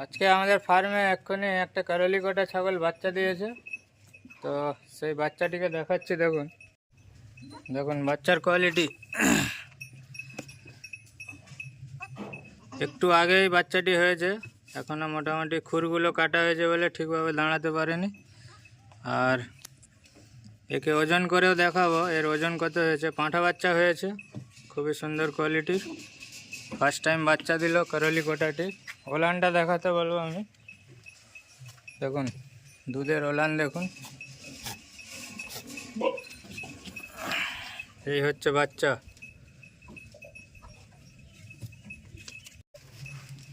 আজকে আমাদের ফার্মে এক্ষুনি একটা কারলি কোটা ছাগল বাচ্চা দিয়েছে। তো সেই বাচ্চাটিকে দেখাচ্ছি, দেখুন। দেখুন, বাচ্চার কোয়ালিটি একটু আগেই বাচ্চাটি হয়েছে এখনও মোটামুটি খুরগুলো কাটা হয়েছে বলে ঠিকভাবে দাঁড়াতে পারেনি। আর একে ওজন করেও দেখাবো, এর ওজন কত হয়েছে? পাঁঠা বাচ্চা হয়েছে, খুবই সুন্দর কোয়ালিটির ফার্স্ট টাইম বাচ্চা দিল করলি কোটাটি। ওলানটা দেখাতে বলব আমি। দেখুন, দুধের ওলান দেখুন। এই হচ্ছে বাচ্চা।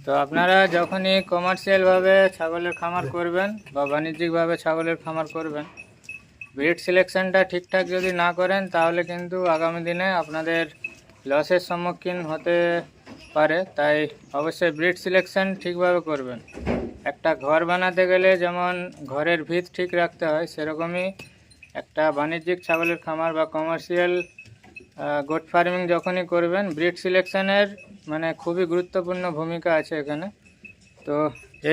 তো আপনারা যখনই কমার্শিয়ালভাবে ছাগলের খামার করবেন বা বাণিজ্যিকভাবে ছাগলের খামার করবেন ব্রিড সিলেকশনটা ঠিকঠাক যদি না করেন, তাহলে কিন্তু আগামী দিনে আপনাদের লসের সম্মুখীন হতে পারে, তাই অবশ্যই ব্রিড সিলেকশন ঠিকভাবে করবেন। একটা ঘর বানাতে গেলে যেমন ঘরের ভিত ঠিক রাখতে হয়, সেরকমই একটা বাণিজ্যিক ছাগলের খামার বা কমার্শিয়াল গোট ফার্মিং যখনই করবেন ব্রিড সিলেকশনের মানে খুবই গুরুত্বপূর্ণ ভূমিকা আছে এখানে। তো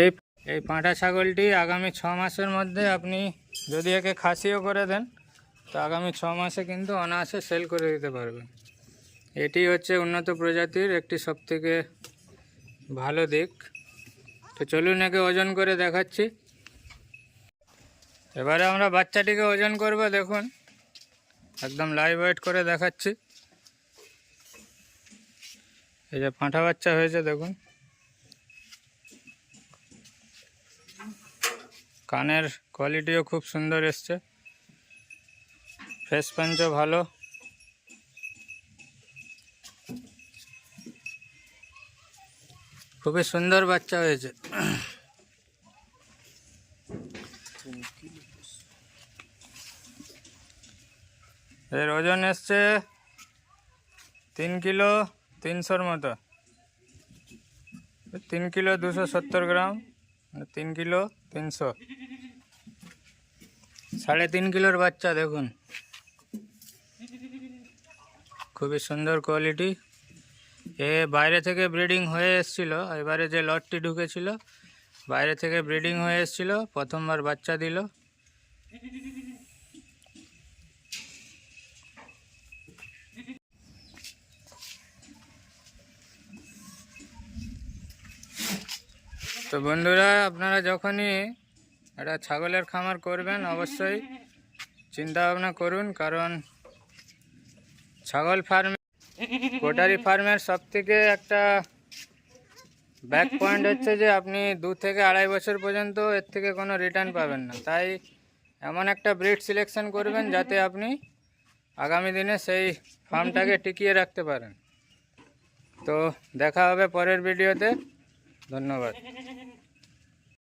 এই এই পাঁটা ছাগলটি আগামী ছ মাসের মধ্যে আপনি যদি একে খাসিও করে দেন, তো আগামী ছ মাসে কিন্তু অনায়াসে সেল করে দিতে পারবেন। এটি হচ্ছে উন্নত প্রজাতির একটি সবথেকে ভালো দিক। তো চলুন একে ওজন করে দেখাচ্ছি। এবারে আমরা বাচ্চাটিকে ওজন করব, দেখুন। একদম লাইভ ওয়েট করে দেখাচ্ছি। এই যে পাঁঠা বাচ্চা হয়েছে, দেখুন। কানের কোয়ালিটিও খুব সুন্দর এসছে। ফেস পাঞ্চও ভালো। খুবই সুন্দর বাচ্চা হয়েছে। এর ওজন এসছে তিন কিলো তিনশোর মতো। তিন কিলো দুশো সত্তর গ্রাম মানে তিন কিলো তিনশো। সাড়ে তিন কিলোর বাচ্চা দেখুন। খুবই সুন্দর কোয়ালিটি। এ বাইরে থেকে ব্রিডিং হয়ে এসছিল, এবারে যে লটটি ঢুকেছিল, বাইরে থেকে ব্রিডিং হয়ে এসছিল, প্রথমবার বাচ্চা দিল। তো বন্ধুরা, আপনারা যখনই একটা ছাগলের খামার করবেন, অবশ্যই চিন্তা ভাবনা করুন, কারণ ছাগল ফার্ম পোটারি ফার্মের সব থেকে একটা ব্যাক পয়েন্ট হচ্ছে যে আপনি দু থেকে আড়াই বছর পর্যন্ত এর থেকে কোনো রিটার্ন পাবেন না। তাই এমন একটা ব্রিড সিলেকশন করবেন যাতে আপনি আগামী দিনে সেই ফার্মটাকে টিকিয়ে রাখতে পারেন। তো দেখা হবে পরের ভিডিওতে ধন্যবাদ।